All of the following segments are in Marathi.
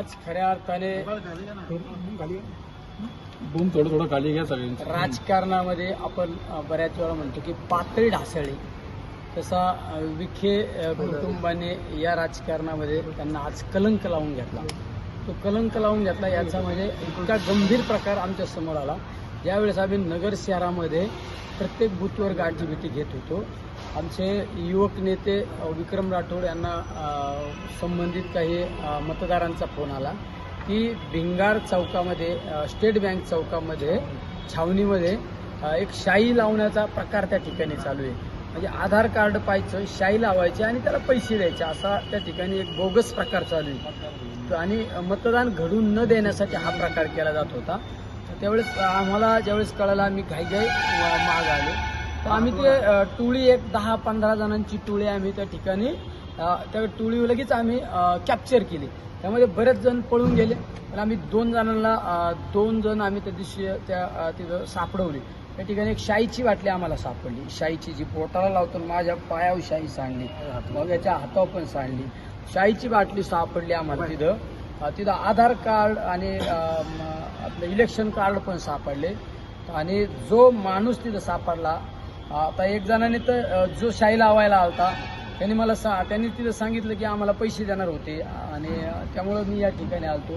आज खऱ्या अर्थाने बूम थोडं थोडं खाली घ्या सगळ्यांचं. राजकारणामध्ये आपण बऱ्याच वेळा म्हणतो की पातळी ढासळली. तसा विखे कुटुंबाने या राजकारणामध्ये त्यांना आज कलंक लावून घेतला. तो कलंक लावून घेतला याचा म्हणजे इतका गंभीर प्रकार आमच्यासमोर आला. ज्यावेळेस आम्ही नगर शहरामध्ये प्रत्येक बूथवर गाठी भेटी घेत होतो आमचे युवक नेते विक्रम राठोड यांना संबंधित काही मतदारांचा फोन आला. की भिंगार चौकामध्ये स्टेट बँक चौकामध्ये छावणीमध्ये एक शाई लावण्याचा प्रकार त्या ठिकाणी चालू आहे. म्हणजे आधार कार्ड पाहायचं शाई लावायची आणि त्याला पैसे द्यायचे असा त्या ठिकाणी एक बोगस प्रकार चालू आहे. आणि मतदान घडून न देण्यासाठी हा प्रकार केला जात होता. त्यावेळेस आम्हाला ज्यावेळेस कळालं आम्ही घाईघाई घाई माग आलो. तर आम्ही ते टोळी एक दहा पंधरा जणांची टोळी आम्ही त्या ठिकाणी. त्या टोळी लगेच आम्ही कॅप्चर केली. त्यामध्ये बरेच जण पळून गेले. पण आम्ही दोन जणांना दोन जण आम्ही त्या दिवशी त्या तिथं सापडवली. त्या ठिकाणी एक शाईची बाटली आम्हाला सापडली. शाईची जी पोटाला लावतो माझ्या पायावर शाई सांडली. मग याच्या हातावर पण सांडली. शाईची बाटली सापडली आम्हाला तिथं. तिथं आधार कार्ड आणि आपलं इलेक्शन कार्ड पण सापडले. आणि जो माणूस तिथं सापडला आता एक जणाने तर जो शाई लावायला आलता त्यांनी मला सा त्यांनी तिथं सांगितलं की आम्हाला पैसे देणार होते आणि त्यामुळं मी या ठिकाणी आलतो.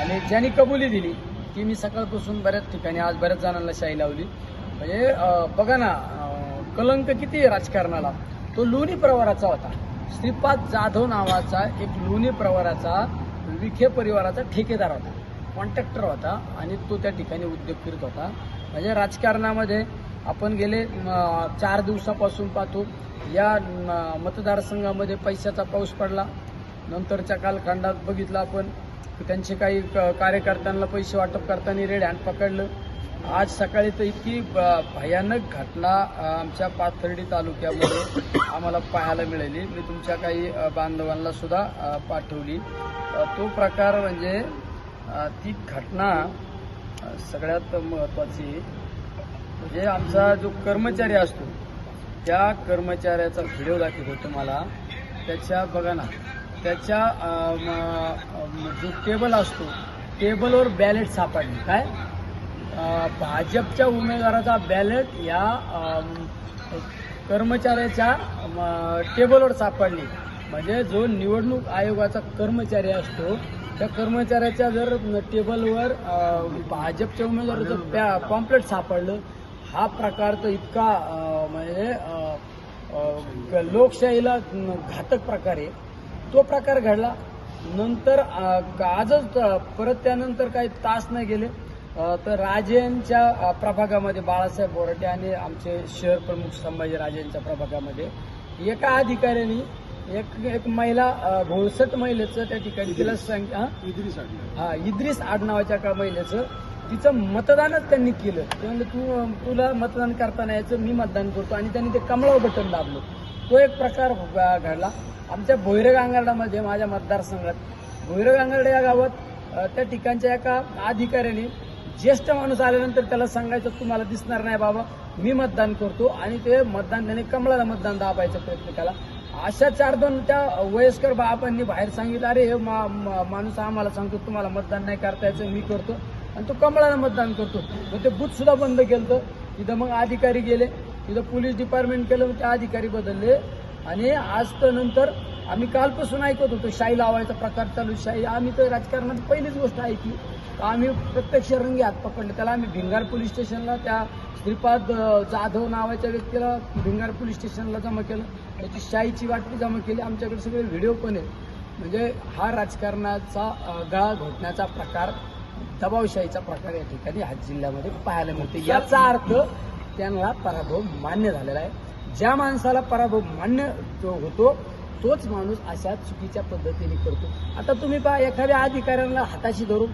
आणि ज्यांनी कबुली दिली की मी सकाळपासून बऱ्याच ठिकाणी आज बऱ्याच जणांना शाई लावली. म्हणजे बघा ना कलंक किती आहे राजकारणाला. तो लोणी प्रवाराचा होता. श्रीपाद जाधव नावाचा एक लोणी प्रवाराचा विखे परिवाराचा ठेकेदार होता. कॉन्ट्रॅक्टर होता आणि तो त्या ठिकाणी उद्योग करत होता. म्हणजे राजकारणामध्ये आपण गेले चार दिवसापासून पाहतो या मतदारसंघामध्ये पैशाचा पाऊस पडला. नंतरच्या कालखंडात बघितलं आपण त्यांचे काही क- कार्यकर्त्यांना पैसे वाटप करताना रेड हँड पकडलं. आज सकाळी तर इतकी ब- भयानक घटना आमच्या पाथर्डी तालुक्यामध्ये आम्हाला पाहायला मिळाली. मी तुमच्या काही बांधवांना सुद्धा पाठवली. तो प्रकार म्हणजे ती घटना सगळ्यात महत्त्वाची म्हणजे आमचा जो कर्मचारी असतो त्या कर्मचाऱ्याचा व्हिडिओ दाखवतो तुम्हाला त्याच्या बघा ना त्याच्या जो टेबल असतो टेबलवर बॅलेट सापडली. काय? भाजपच्या उमेदवाराचा बॅलेट या कर्मचाऱ्याच्या टेबलवर सापडली. म्हणजे जो निवडणूक आयोगाचा कर्मचारी असतो त्या कर्मचाऱ्याच्या जर टेबलवर भाजपच्या उमेदवाराचं पॅ पॉम्पलेट सापडलं हा प्रकार तर इतका म्हणजे लोकशाहीला घातक प्रकार आहे. तो प्रकार घडला. नंतर आजच परत त्यानंतर काही तास नाही गेले. तर राजेंच्या प्रभागामध्ये बाळासाहेब बोराटे आणि आमचे शहर प्रमुख संभाजी राजेंच्या प्रभागामध्ये एका अधिकाऱ्यांनी एक एक महिला भोळसट महिलेचं त्या ठिकाणी तिला सांग हा? हा इद्रिस आडनावाच्या का महिलेचं तिचं मतदानच त्यांनी केलं. ते म्हणजे तू तुला मतदान करताना यायचं मी मतदान करतो. आणि त्यांनी ते कमळावर बटन दाबलं. तो एक प्रकार घडला. आमच्या भोयरग अंगारडामध्ये माझ्या मतदारसंघात भोयरग अंगारडा या गावात त्या ठिकाणच्या एका अधिकाऱ्याने ज्येष्ठ माणूस आल्यानंतर त्याला सांगायचं तुम्हाला दिसणार नाही बाबा मी मतदान करतो. आणि ते मतदान त्याने कमळाला मतदान दाबायचा प्रयत्न केला. अशा चार दोन त्या वयस्कर बापांनी बाहेर सांगितलं अरे हे मा- माणूस आम्हाला सांगतो तुम्हाला मतदान नाही करता यायचं मी करतो. आणि तो कमळाला मतदान करतो. मग ते बूथ सुद्धा बंद केलं तिथं मग अधिकारी गेले. तिथं पोलीस डिपार्टमेंट केलं मग ते अधिकारी बदलले. आणि आज तर नंतर आम्ही कालपासून ऐकत होतो शाई लावायचा प्रकार चालू शाई आम्ही तर राजकारणात पहिलीच गोष्ट ऐकली. तर आम्ही प्रत्यक्ष रंगी हात पकडले. त्याला आम्ही भिंगार पोलीस स्टेशनला त्या श्रीपाद जाधव नावाच्या व्यक्तीला भिंगार पोलीस स्टेशनला जमा केलं. त्याची शाईची वाटणी जमा केली. आमच्याकडे सगळे व्हिडिओ पण आहेत. म्हणजे हा राजकारणाचा गळा घोटण्याचा प्रकार दबावशाहीचा प्रकार या ठिकाणी ह्या जिल्ह्यामध्ये पाहायला मिळतो याचा अर्थ त्यांना पराभव मान्य झालेला आहे. ज्या माणसाला पराभव मान्य जो होतो तोच माणूस अशा चुकीच्या पद्धतीने करतो. आता तुम्ही पहा एखाद्या अधिकाऱ्यांना हाताशी धरून